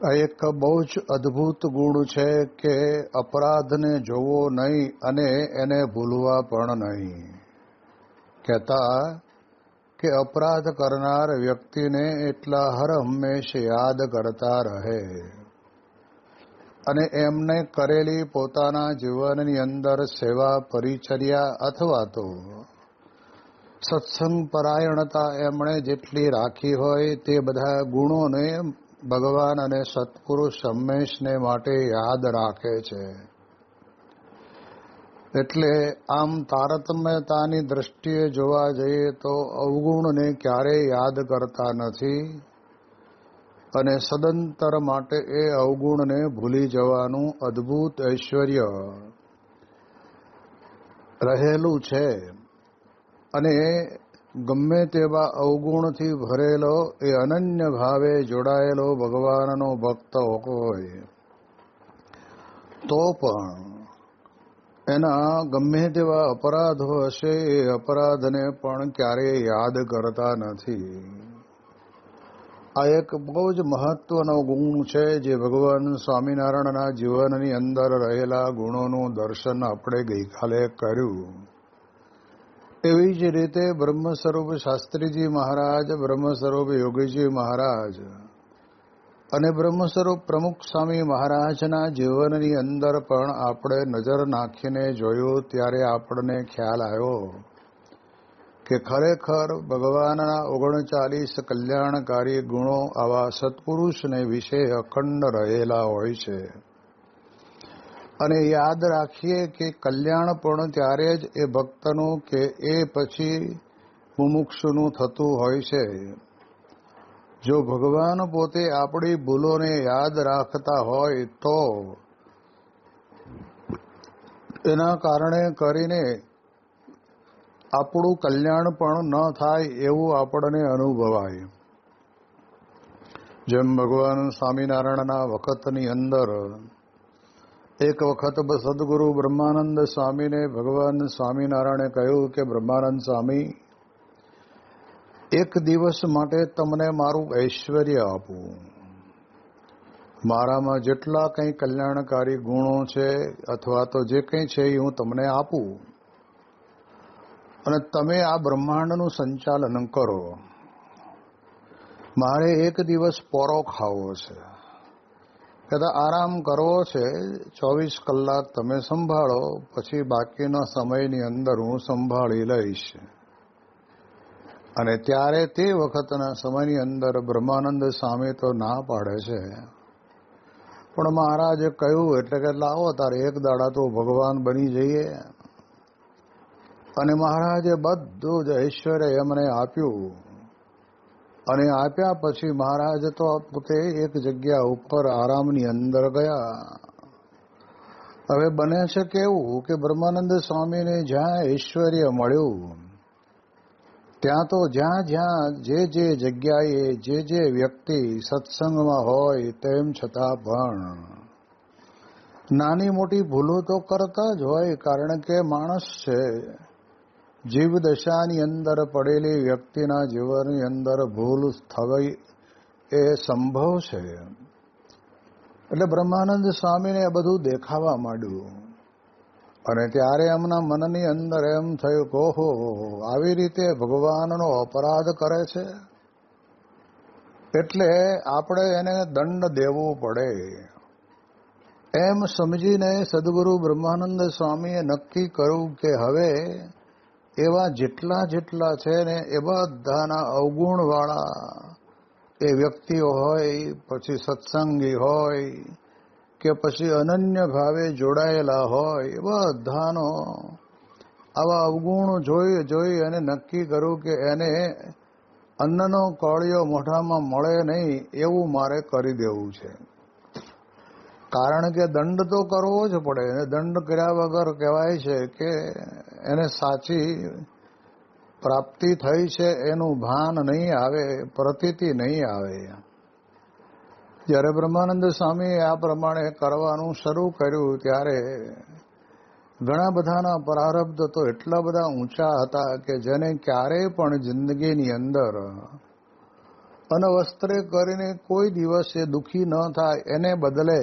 આ એક બહુ જ અદ્ભુત ગુણ છે કે અપરાધને જોવો નહીં અને એને ભૂલવા પણ નહીં. કહેતા કે અપરાધ કરનાર વ્યક્તિને એટલા હર હંમેશ યાદ કરતા રહે અને એમને કરેલી પોતાના જીવનની અંદર સેવા, પરિચર્યા અથવા તો સત્સંગ પરાયણતા એમણે જેટલી રાખી હોય તે બધા ગુણોને ભગવાન અને સત્પુરુષ હંમેશને માટે યાદ રાખે છે. એટલે આમ તારતમ્યતાની દ્રષ્ટિએ જોવા જઈએ તો અવગુણને ક્યારેય યાદ કરતા નથી અને સદંતર માટે એ અવગુણને ભૂલી જવાનું અદ્ભુત ઐશ્વર્ય રહેલું છે. અને ગમે તેવા અવગુણથી ભરેલો એ અનન્ય ભાવે જોડાયેલો ભગવાનનો ભક્ત હોય તો પણ એના ગમે તેવા અપરાધો હશે એ અપરાધને પણ ક્યારેય યાદ કરતા નથી. આ એક બહુ જ મહત્વનો ગુણ છે જે ભગવાન સ્વામિનારાયણના જીવનની અંદર રહેલા ગુણોનું દર્શન આપણે ગઈકાલે કર્યું. એવી જ રીતે બ્રહ્મ સ્વરૂપ શાસ્ત્રીજી મહારાજ બ્રહ્મ સ્વરૂપ યોગીજી મહારાજ અને બ્રહ્મ સ્વરૂપ પ્રમુખ સ્વામી મહારાજના જીવનની અંદર પણ આપણે નજર નાખીને જોયું ત્યારે આપણને ખ્યાલ આવ્યો કે ખરેખર ભગવાનના ઓગણચાલીસ કલ્યાણકારી ગુણો આવા સત્પુરુષને વિશે અખંડ રહેલા હોય છે. અને યાદ રાખીએ કે કલ્યાણ પણ ત્યારે જ એ ભક્તનું કે એ પછી મુમુક્ષુનું થતું હોય છે. જો ભગવાન પોતે આપણી ભૂલોને યાદ રાખતા હોય તો એના કારણે કરીને આપણું કલ્યાણ પણ ન થાય એવું આપણને અનુભવાય. જેમ ભગવાન સ્વામિનારાયણના વખતની અંદર એક વખત સદગુરુ બ્રહ્માનંદ સ્વામીને ભગવાન સ્વામિનારાયણે કહ્યું કે, બ્રહ્માનંદ સ્વામી, એક દિવસ માટે તમને મારું ઐશ્વર્ય આપું. મારામાં જેટલા કંઈ કલ્યાણકારી ગુણો છે અથવા તો જે કંઈ છે એ હું તમને આપું. અને તમે આ બ્રહ્માંડનું સંચાલન કરો. મારે એક દિવસ પોરો ખાવો છે. કદાચ આરામ કરવો છે? ચોવીસ કલાક તમે સંભાળો, પછી બાકીના સમયની અંદર હું સંભાળી લઈશ. અને ત્યારે તે વખતના સમયની અંદર બ્રહ્માનંદ સામે તો ના પાડે છે. પણ મહારાજે કહ્યું, એટલે કે લાવો, તારે એક દાડા તો ભગવાન બની જઈએ. અને મહારાજે બધું જ ઐશ્વર્ય એમને આપ્યું. અને આપ્યા પછી મહારાજ તો પોતે એક જગ્યા ઉપર આરામની અંદર ગયા. હવે બને છે કેવું કે બ્રહ્માનંદ સ્વામીને જ્યાં ઐશ્વર્ય મળ્યું, ત્યાં તો જ્યાં જ્યાં જે જે જગ્યાએ જે જે વ્યક્તિ સત્સંગમાં હોય તેમ છતાં પણ. નાની મોટી ભૂલો તો કરતા જ હોય કારણ કે માણસ છે. જીવ દશાની અંદર પડેલી વ્યક્તિના જીવનની અંદર ભૂલ થવી એ સંભવ છે. એટલે બ્રહ્માનંદ સ્વામીને બધું દેખાવા માંડ્યું. અને ત્યારે એમના મનની અંદર એમ થયું કે ઓહો, આવી રીતે ભગવાનનો અપરાધ કરે છે? એટલે આપણે એને દંડ દેવું પડે. એમ સમજીને સદગુરુ બ્રહ્માનંદ સ્વામીએ નક્કી કર્યું કે હવે એવા જેટલા જેટલા છે ને એ બધાના અવગુણવાળા. એ વ્યક્તિઓ હોય, પછી સત્સંગી હોય, કે પછી અનન્ય ભાવે જોડાયેલા હોય, એ બધાનો આવા અવગુણ જોઈ જોઈ અને નક્કી કરું કે એને અન્નનો કોળિયો મોઢામાં મળે નહીં એવું મારે કરી દેવું છે. કારણ કે દંડ તો કરવો જ પડે. અને દંડ કર્યા વગર કહેવાય છે કે એને સાચી પ્રાપ્તિ થઈ છે, એનું ભાન નહીં આવે, પ્રતીતિ નહીં આવે જ્યારે બ્રહ્માનંદ સ્વામીએ આ પ્રમાણે કરવાનું શરૂ કર્યું, ત્યારે ઘણા બધાના પ્રારબ્ધ તો એટલા બધા ઊંચા હતા કે જેને ક્યારેય પણ જિંદગીની અંદર અનવસ્ત્રે કરીને કોઈ દિવસ એ દુઃખી ન થાય, એને બદલે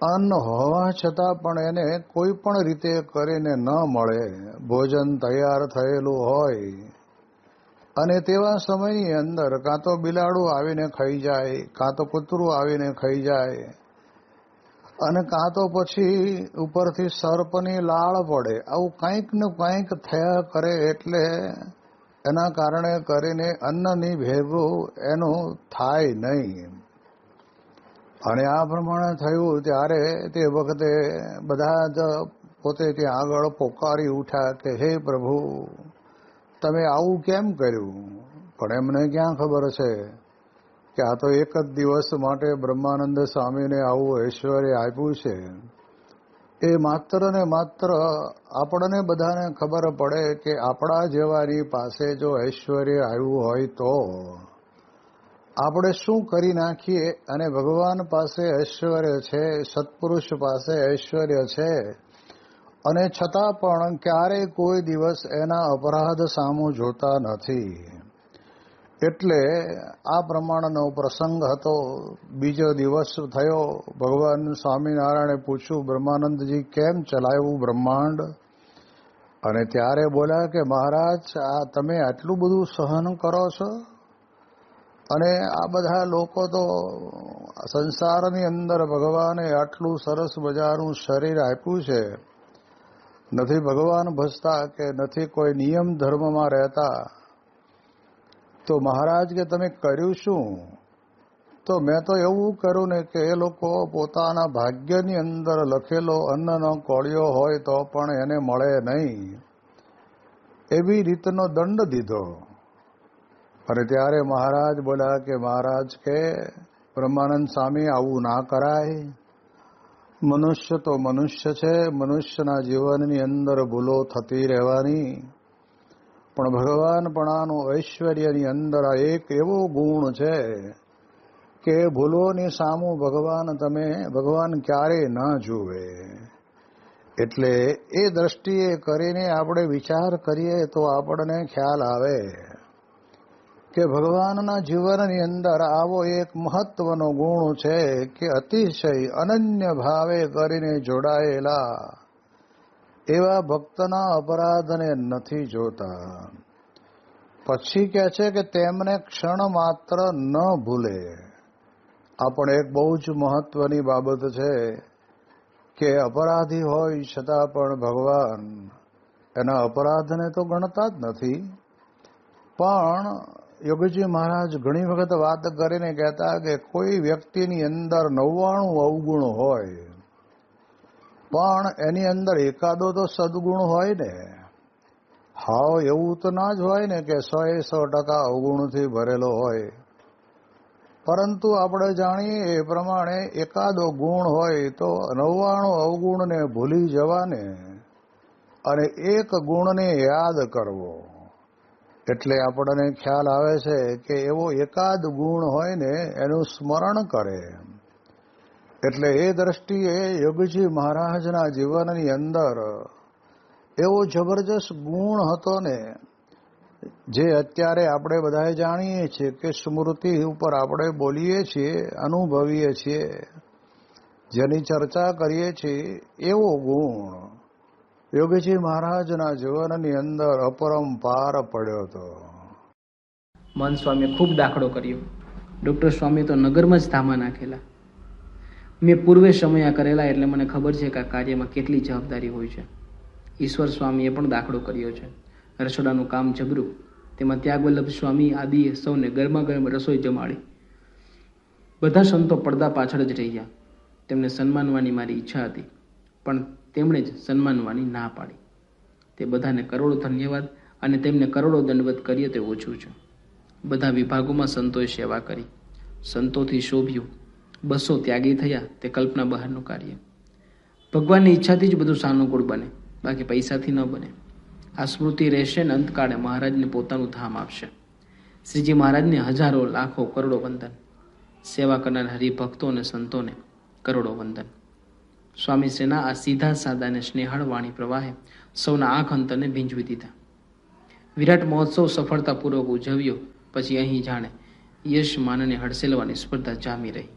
અન્ન હોવા છતાં પણ એને કોઈ પણ રીતે કરીને ન મળે. ભોજન તૈયાર થયેલું હોય અને તેવા સમયની અંદર કાં તો બિલાડું આવીને ખાઈ જાય, કાં તો કૂતરું આવીને ખાઈ જાય અને કાં તો પછી ઉપરથી સર્પની લાળ પડે. આવું કંઈક ને કંઈક થયા કરે એટલે એના કારણે કરીને અન્નની ભેગું એનું થાય નહીં. અને આ પ્રમાણે થયું ત્યારે તે વખતે બધા જ પોતે ત્યાં આગળ પોકારી ઉઠ્યા કે, હે પ્રભુ, તમે આવું કેમ કર્યું? પણ એમને ક્યાં ખબર છે કે આ તો એક જ દિવસ માટે બ્રહ્માનંદ સ્વામીને આવું ઐશ્વર્ય આપ્યું છે? એ માત્ર ને માત્ર આપણને બધાને ખબર પડે કે આપણા જેવાની પાસે જો ઐશ્વર્ય આવ્યું હોય તો આપણે શું કરી નાખીએ અને ભગવાન પાસે ઐશ્વર્ય છે, સત્પુરુષ પાસે ઐશ્વર્ય છે? અને છતાં પણ ક્યારેય કોઈ દિવસ એના અપરાધ સામું જોતા નથી. એટલે આ પ્રમાણનો પ્રસંગ હતો. બીજો દિવસ થયો. ભગવાન સ્વામિનારાયણે પૂછ્યું, બ્રહ્માનંદજી, કેમ ચલાવ્યું બ્રહ્માંડ? અને ત્યારે બોલ્યા કે, મહારાજ, આ તમે આટલું બધું સહન કરો છો? અને આ બધા લોકો તો સંસારની અંદર ભગવાને આટલું સરસ મજાનું શરીર આપ્યું છે. નથી ભગવાન ભજતા કે નથી કોઈ નિયમ ધર્મમાં રહેતા. તો મહારાજ કે તમે કર્યું શું? તો મેં તો એવું કર્યું ને કે એ લોકો પોતાના ભાગ્યની અંદર લખેલો અન્નનો કોળિયો હોય તો પણ એને મળે નહીં. એવી રીતનો દંડ દીધો. અને ત્યારે મહારાજ બોલ્યા કે, મહારાજ, કે બ્રહ્માનંદ સ્વામી આવું ના કરાય. મનુષ્ય તો મનુષ્ય છે, મનુષ્યના જીવનની અંદર ભૂલો થતી રહેવાની. પણ ભગવાનપણાનું ઐશ્વર્યની અંદર આ એક એવો ગુણ છે કે ભૂલોની સામું ભગવાન તમે, ભગવાન ક્યારેય ન જુએ. એટલે એ દ્રષ્ટિએ કરીને આપણે વિચાર કરીએ તો આપણને ખ્યાલ આવે. કે ભગવાનના જીવનની અંદર આવો એક મહત્વનો ગુણ છે કે અતિશય અનન્ય ભાવે કરીને જોડાયેલા. એવા ભક્તના અપરાધને નથી જોતા. પછી કહે છે કે તેમને ક્ષણ માત્ર ન ભૂલે. આ પણ એક બહુ જ મહત્વની બાબત છે કે અપરાધી હોય છતાં પણ ભગવાન એના અપરાધને તો ગણતા જ નથી. પણ યોગીજી મહારાજ ઘણી વખત વાત કરીને કહેતા કે કોઈ વ્યક્તિની અંદર નવ્વાણું અવગુણ હોય, પણ એની અંદર એકાદો તો સદગુણ હોય ને. હાવ એવું તો ના જ હોય ને કે સો એ સો ટકા અવગુણથી ભરેલો હોય. પરંતુ આપણે જાણીએ એ પ્રમાણે એકાદો ગુણ હોય તો નવ્વાણું અવગુણને ભૂલી જવાને અને એક ગુણને યાદ કરવો. એટલે આપણને ખ્યાલ આવે છે કે એવો એકાદ ગુણ હોય ને, એનું સ્મરણ કરે. એટલે એ દ્રષ્ટિએ યોગજી મહારાજના જીવનની અંદર એવો જબરજસ્ત ગુણ હતો ને, જે અત્યારે આપણે બધાએ જાણીએ છીએ કે સ્મૃતિ ઉપર આપણે બોલીએ છીએ, અનુભવીએ છીએ. જેની ચર્ચા કરીએ છીએ એવો ગુણ. યોગીજી મહારાજના જીવનની અંદર અપરંપાર પડ્યો હતો. મન સ્વામીએ ખૂબ દાખલો કર્યો. ડૉક્ટર સ્વામી તો નગરમાં જ ધામા નાખેલા. મેં પૂર્વે સમયા કરેલા એટલે મને ખબર છે કે આ કાર્યમાં કેટલી જવાબદારી હોય છે. ઈશ્વર સ્વામીએ પણ દાખલો કર્યો છે. રસોડાનું કામ જબરું. તેમાં ત્યાગવલ્લભ સ્વામી આદિએ સૌને ગરમા ગરમ રસોઈ જમાડી. બધા સંતો પડદા પાછળ જ રહ્યા. તેમને સન્માનવાની મારી ઈચ્છા હતી. પણ તેમણે જ સન્માનવાની ના પાડી. તે બધાને કરોડો ધન્યવાદ અને તેમને કરોડો દંડવત કરીએ તે ઓછું છે. બધા વિભાગોમાં સંતોએ સેવા કરી. સંતોથી શોભ્યું. બસો ત્યાગી થયા તે કલ્પના બહારનું કાર્ય. ભગવાનની ઈચ્છાથી જ બધું સાનુકૂળ બને. બાકી પૈસાથી ન બને. આ સ્મૃતિ રહેશે ને અંતકાળે મહારાજને પોતાનું ધામ આપશે. શ્રીજી મહારાજને હજારો, લાખો કરોડો વંદન. સેવા કરનાર હરિભક્તો અને સંતોને કરોડો વંદન. સ્વામીશ્રીના આ સીધા સાદા અને સ્નેહાળ વાણી પ્રવાહે સૌના આંખ અંતરને ભીંજવી દીધા. વિરાટ મહોત્સવ સફળતાપૂર્વક ઉજવ્યો, પછી અહીં જાણે યશ માનને હડસેલવાની સ્પર્ધા જામી રહી.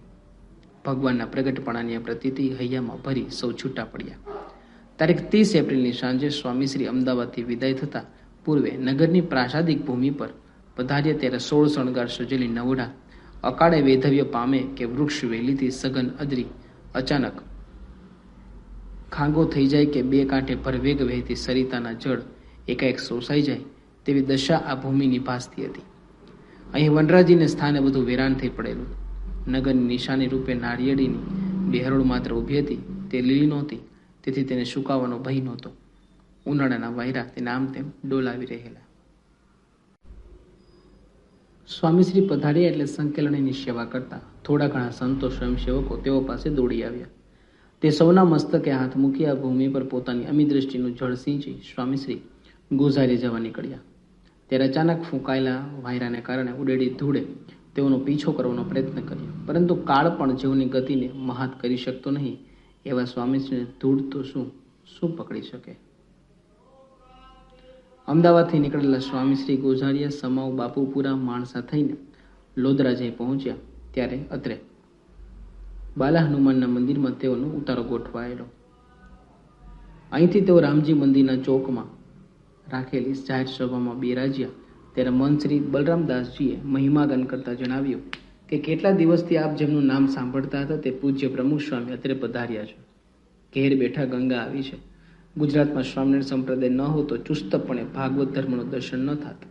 ભગવાનના પ્રગટપણાની આ હૈયામાં ભરી સૌ છૂટા પડ્યા. તારીખ ત્રીસ એપ્રિલની સાંજે સ્વામીશ્રી અમદાવાદથી વિદાય થતા પૂર્વે નગરની પ્રાસાદિક ભૂમિ પર પધાર્યા ત્યારે સોળ શણગાર સજેલી નવડા, અકાળે વૈધવ્ય પામે કે વૃક્ષ વેલીથી સઘન અદરી અચાનક ખાંગો થઈ જાય કે બે કાંઠે ભરવેગ વહેતી સરિતાના જળ એકાએક શોષાઈ જાય તેવી દશા આ ભૂમિની ભાસતી હતી. અહીં વનરાજીને સ્થાને બધું વેરાન થઈ પડેલું. નગરની નિશાની રૂપે નાળિયેરીની બેહરોળ માત્ર ઊભી હતી, તે લીલી નહોતી, તેથી તેને સુકાવાનો ભય નહોતો. ઉનાળાના વાયરા તેને આમ તેમ ડોલાવી રહેલા. સ્વામીશ્રી પધાર્યા એટલે સંકેલણીની સેવા કરતા થોડા ઘણા સંતો સ્વયંસેવકો તેઓ પાસે દોડી આવ્યા. તે સૌના મસ્તકે હાથ મૂકી આ ભૂમિ પર પોતાની અમી દ્રષ્ટિનું જળ સિંચી સ્વામીશ્રી ગોઝારી જવા નીકળ્યા. ત્યારે અચાનક ફૂંકાયેલા વાયરાને કારણે ઉડેડી ધૂળે તેઓનો પીછો કરવાનો પ્રયત્ન કર્યો. પરંતુ કાળ પણ જેઓની ગતિને મહાત કરી શકતો નહીં, એવા સ્વામીશ્રીને ધૂળ તો શું? શું પકડી શકે? અમદાવાદથી નીકળેલા સ્વામીશ્રી ગોઝારિયા સમાવ, બાપુપુરા, માણસા થઈને લોદરા જઈ પહોંચ્યા. ત્યારે અત્રે બાલા હનુમાનના મંદિરમાં તેઓનો ઉતારો ગોઠવાયેલો. અહીંથી તેઓ રામજી મંદિરના ચોકમાં રાખેલી જાહેર સભામાં બિરાજ્યા. ત્યારે શ્રી બલરામદાસજીએ મહિમાગન કરતા જણાવ્યું કે કેટલા દિવસથી આપ જેમનું નામ સાંભળતા હતા તે પૂજ્ય પ્રમુખ સ્વામી અત્રે પધાર્યા છે. ઘેર બેઠા ગંગા આવી છે. ગુજરાતમાં સ્વામિનારાયણ સંપ્રદાય ન હોતો ચુસ્તપણે ભાગવત ધર્મનું દર્શન ન થાત.